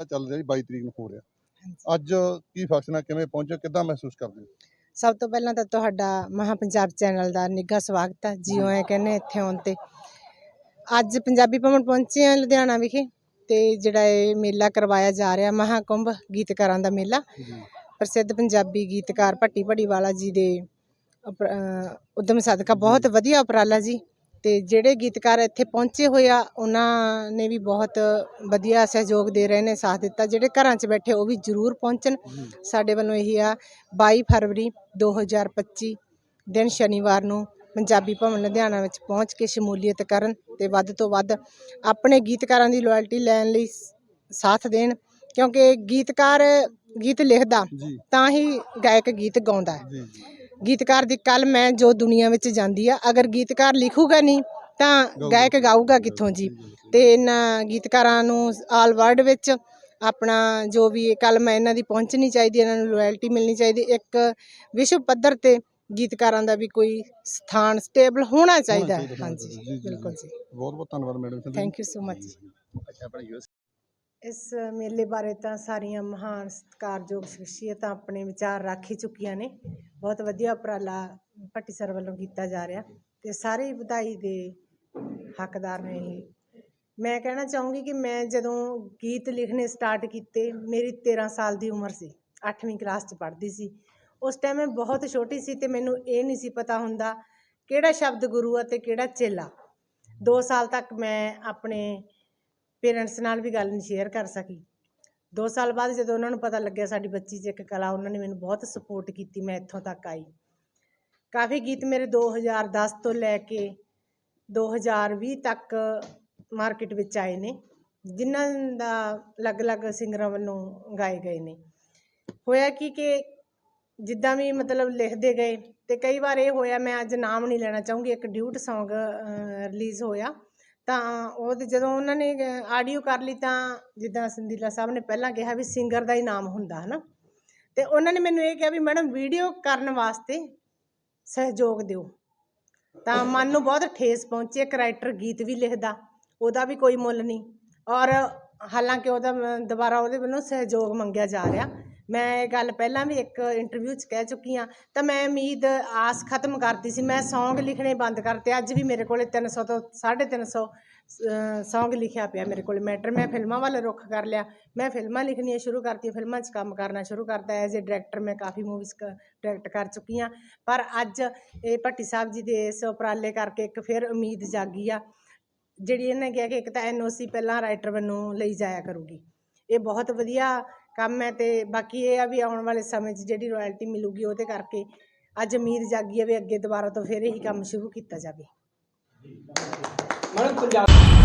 ਚੱਲ ਰਿਹਾ ਜੀ 22 ਤਰੀਕ ਨੂੰ ਹੋ ਰਿਹਾ। ਅੱਜ ਕੀ ਫੰਕਸ਼ਨ ਹੈ ਕਿਵੇਂ ਪਹੁੰਚੇ ਕਿੱਦਾਂ ਮਹਿਸੂਸ ਕਰਦੇ ਹੋ? ਸਭ ਤੋਂ ਪਹਿਲਾਂ ਤਾਂ ਤੁਹਾਡਾ ਮਹਾ ਪੰਜਾਬ ਚੈਨਲ ਦਾ ਨਿੱਘਾ ਸਵਾਗਤ ਹੈ ਜੀਓ ਐ ਕਹਿੰਦੇ ਇੱਥੇ ਆਉਣ ਤੇ। ਅੱਜ ਪੰਜਾਬੀ ਭਵਨ ਪਹੁੰਚੇ ਆ ਲੁਧਿਆਣਾ ਵਿਖੇ ਤੇ ਜਿਹੜਾ ਇਹ ਮੇਲਾ ਕਰਵਾਇਆ ਜਾ ਰਿਹਾ ਮਹਾਕੁੰਭ ਗੀਤਕਾਰਾਂ ਦਾ ਮੇਲਾ। ਪ੍ਰਸਿੱਧ ਪੰਜਾਬੀ ਗੀਤਕਾਰ ਭੱਟੀ ਭੜੀਵਾਲਾ ਜੀ ਦੇ ਉਦਮ ਸਦਕਾ। ਬਹੁਤ ਵਧੀਆ ਉਪਰਾਲਾ ਜੀ। ਤੇ ਜਿਹੜੇ ਗੀਤਕਾਰ ਇੱਥੇ ਪਹੁੰਚੇ ਹੋਏ ਆ ਉਹਨਾਂ ਨੇ ਵੀ ਬਹੁਤ ਵਧੀਆ ਸਹਿਯੋਗ ਦੇ ਰਹੇ ਨੇ ਸਾਥ ਦਿੱਤਾ। ਜਿਹੜੇ ਘਰਾਂ 'ਚ ਬੈਠੇ ਉਹ ਵੀ ਜ਼ਰੂਰ ਪਹੁੰਚਣ। ਸਾਡੇ ਵੱਲੋਂ ਇਹੀ ਆ 22 ਫਰਵਰੀ 2025 ਦਿਨ ਸ਼ਨੀਵਾਰ ਨੂੰ ਪੰਜਾਬੀ ਭਵਨ ਲੁਧਿਆਣਾ ਵਿੱਚ ਪਹੁੰਚ ਕੇ ਸ਼ਮੂਲੀਅਤ ਕਰਨ ਤੇ ਵੱਧ ਤੋਂ ਵੱਧ ਆਪਣੇ ਗੀਤਕਾਰਾਂ ਦੀ ਲਾਇਲਟੀ ਲੈਣ ਲਈ ਸਾਥ ਦੇਣ। ਕਿਉਂਕਿ ਗੀਤਕਾਰ ਗੀਤ ਲਿਖਦਾ ਤਾਂ ਹੀ ਗਾਇਕ ਗੀਤ ਗਾਉਂਦਾ ਹੈ। ਗੀਤਕਾਰ ਦੀ ਕੱਲ ਮੈਂ ਜੋ ਦੁਨੀਆ ਵਿੱਚ ਜਾਂਦੀ ਆ ਅਗਰ ਗੀਤਕਾਰ ਲਿਖੂਗਾ ਨਹੀਂ ਤਾਂ ਗਾਇਕ ਗਾਊਗਾ ਕਿੱਥੋਂ ਜੀ? ਤੇ ਇਹਨਾਂ ਗੀਤਕਾਰਾਂ ਨੂੰ ਆਲ ਵਰਲਡ ਵਿੱਚ ਆਪਣਾ ਜੋ ਵੀ ਕੱਲ ਮੈਂ ਇਹਨਾਂ ਦੀ ਪਹੁੰਚਣੀ ਚਾਹੀਦੀ ਇਹਨਾਂ ਨੂੰ ਲਾਇਲਟੀ ਮਿਲਣੀ ਚਾਹੀਦੀ ਇੱਕ ਵਿਸ਼ਵ ਪੱਧਰ ਤੇ ਗੀਤਕਾਰਾਂ ਦਾ ਵੀ ਕੋਈ ਸਥਾਨ ਸਟੇਬਲ ਹੋਣਾ ਚਾਹੀਦਾ ਹੈ। ਹਾਂਜੀ। ਬਿਲਕੁਲ ਜੀ। ਬਹੁਤ ਬਹੁਤ ਧੰਨਵਾਦ madam thank you so much ਅੱਛਾ ਆਪਣਾ ਯੂਐਸ ਇਸ ਮੇਲੇ ਬਾਰੇ ਤਾਂ ਸਾਰੀਆਂ ਮਹਾਨ ਸਤਿਕਾਰਯੋਗ ਸ਼ਖਸੀਅਤਾਂ ਆਪਣੇ ਵਿਚਾਰ ਰੱਖ ਹੀ ਚੁੱਕੀਆਂ ਨੇ। ਬਹੁਤ ਵਧੀਆ ਉਪਰਾਲਾ ਭੱਟੀ ਸਰ ਵੱਲੋਂ ਕੀਤਾ ਜਾ ਰਿਹਾ ਅਤੇ ਸਾਰੇ ਹੀ ਵਧਾਈ ਦੇ ਹੱਕਦਾਰ ਨੇ ਇਹ। ਮੈਂ ਕਹਿਣਾ ਚਾਹੂੰਗੀ ਕਿ ਮੈਂ ਜਦੋਂ ਗੀਤ ਲਿਖਣੇ ਸਟਾਰਟ ਕੀਤੇ, ਮੇਰੀ 13 ਸਾਲ ਦੀ ਉਮਰ ਸੀ 8ਵੀਂ ਕਲਾਸ 'ਚ ਪੜ੍ਹਦੀ ਸੀ। ਉਸ ਟਾਈਮ ਮੈਂ ਬਹੁਤ ਛੋਟੀ ਸੀ ਤੇ ਮੈਨੂੰ ਇਹ ਨਹੀਂ ਸੀ ਪਤਾ ਹੁੰਦਾ ਕਿਹੜਾ ਸ਼ਬਦ ਗੁਰੂ ਅਤੇ ਕਿਹੜਾ ਚੇਲਾ। 2 ਸਾਲ ਤੱਕ ਮੈਂ ਆਪਣੇ ਪੇਰੈਂਟਸ ਨਾਲ ਵੀ ਗੱਲ ਨਹੀਂ ਸ਼ੇਅਰ ਕਰ ਸਕੀ। 2 ਸਾਲ ਬਾਅਦ ਜਦੋਂ ਉਹਨਾਂ ਨੂੰ ਪਤਾ ਲੱਗਿਆ ਸਾਡੀ ਬੱਚੀ 'ਚ ਇੱਕ ਕਲਾ, ਉਹਨਾਂ ਨੇ ਮੈਨੂੰ ਬਹੁਤ ਸਪੋਰਟ ਕੀਤੀ, ਮੈਂ ਇੱਥੋਂ ਤੱਕ ਆਈ। ਕਾਫੀ ਗੀਤ ਮੇਰੇ 2010 ਤੋਂ ਲੈ ਕੇ 2020 ਤੱਕ ਮਾਰਕੀਟ ਵਿੱਚ ਆਏ ਨੇ, ਜਿਨ੍ਹਾਂ ਦਾ ਅਲੱਗ-ਅਲੱਗ ਸਿੰਗਰਾਂ ਵੱਲੋਂ ਗਾਏ ਗਏ ਨੇ। ਹੋਇਆ ਕੀ ਕਿ ਜਿੱਦਾਂ ਵੀ ਮਤਲਬ ਲਿਖਦੇ ਗਏ, ਤੇ ਕਈ ਵਾਰ ਇਹ ਹੋਇਆ ਮੈਂ ਅੱਜ ਨਾਮ ਨਹੀਂ ਲੈਣਾ ਚਾਹੂੰਗੀ, ਇੱਕ ਡਿਊਟ Song ਰਿਲੀਜ਼ ਹੋਇਆ। ਤਾਂ ਉਹ ਜਦੋਂ ਉਹਨਾਂ ਨੇ ਆਡੀਓ ਕਰ ਲਈ ਤਾਂ ਜਿੱਦਾਂ ਸੰਦੀਲਾ ਸਾਹਿਬ ਨੇ ਪਹਿਲਾਂ ਕਿਹਾ ਵੀ ਸਿੰਗਰ ਦਾ ਹੀ ਨਾਮ ਹੁੰਦਾ ਹੈ ਨਾ ਤੇ ਉਹਨਾਂ ਨੇ ਮੈਨੂੰ ਇਹ ਕਿਹਾ ਵੀ ਮੈਡਮ ਵੀਡੀਓ ਕਰਨ ਵਾਸਤੇ ਸਹਿਯੋਗ ਦਿਓ। ਤਾਂ ਮਨ ਨੂੰ ਬਹੁਤ ਠੇਸ ਪਹੁੰਚੀ, ਇੱਕ ਰਾਈਟਰ ਗੀਤ ਵੀ ਲਿਖਦਾ, ਉਹਦਾ ਵੀ ਕੋਈ ਮੁੱਲ ਨਹੀਂ। ਔਰ ਹਾਲਾਂਕਿ ਉਹਦਾ ਦੁਬਾਰਾ ਉਹਦੇ ਵੱਲੋਂ ਸਹਿਯੋਗ ਮੰਗਿਆ ਜਾ ਰਿਹਾ। ਮੈਂ ਇਹ ਗੱਲ ਪਹਿਲਾਂ ਵੀ ਇੱਕ ਇੰਟਰਵਿਊ 'ਚ ਕਹਿ ਚੁੱਕੀ ਹਾਂ, ਤਾਂ ਮੈਂ ਉਮੀਦ ਆਸ ਖਤਮ ਕਰਤੀ ਸੀ। ਮੈਂ ਸੌਂਗ ਲਿਖਣੇ ਬੰਦ ਕਰਤੇ, ਅੱਜ ਵੀ ਮੇਰੇ ਕੋਲੇ 300 ਤੋਂ 350 ਸੌਂਗ ਲਿਖਿਆ ਪਿਆ ਮੇਰੇ ਕੋਲ। ਮੈਟਰ ਮੈਂ ਫਿਲਮਾਂ ਵੱਲ ਰੁੱਖ ਕਰ ਲਿਆ। ਮੈਂ ਫਿਲਮਾਂ ਲਿਖਣੀਆਂ ਸ਼ੁਰੂ ਕਰਤੀਆਂ, ਫਿਲਮਾਂ 'ਚ ਕੰਮ ਕਰਨਾ ਸ਼ੁਰੂ ਕਰਤਾ। ਐਜ਼ ਅ ਡਾਇਰੈਕਟਰ ਮੈਂ ਕਾਫੀ ਮੂਵੀਜ਼ ਡਾਇਰੈਕਟ ਕਰ ਚੁੱਕੀ ਹਾਂ। ਪਰ ਅੱਜ ਇਹ ਭੱਟੀ ਸਾਹਿਬ ਜੀ ਦੇ ਇਸ ਉਪਰਾਲੇ ਕਰਕੇ ਇੱਕ ਫਿਰ ਉਮੀਦ ਜਾਗੀ ਆ, ਜਿਹੜੀ ਇਹਨੇ ਕਿਹਾ ਕਿ ਇੱਕ ਤਾਂ ਐਨਓਸੀ ਪਹਿਲਾਂ ਰਾਈਟਰ ਵੱਲੋਂ ਲਈ ਜਾਇਆ ਕਰੂਗੀ। ਇਹ ਬਹੁਤ ਵਧੀਆ ਕੰਮ ਹੈ ਤੇ ਬਾਕੀ ਇਹ ਆ ਵੀ ਆਉਣ ਵਾਲੇ ਸਮੇਂ 'ਚ ਜਿਹੜੀ ਰਾਇਲਟੀ ਮਿਲੂਗੀ ਉਹਦੇ ਕਰਕੇ ਅੱਜ ਉਮੀਦ ਜਾਗੀ ਹੈ ਵੀ ਅੱਗੇ ਦੁਬਾਰਾ ਤੋਂ ਫਿਰ ਇਹੀ ਕੰਮ ਸ਼ੁਰੂ ਕੀਤਾ ਜਾਵੇ। ਮੈਡਮ ਪੰਜਾਬ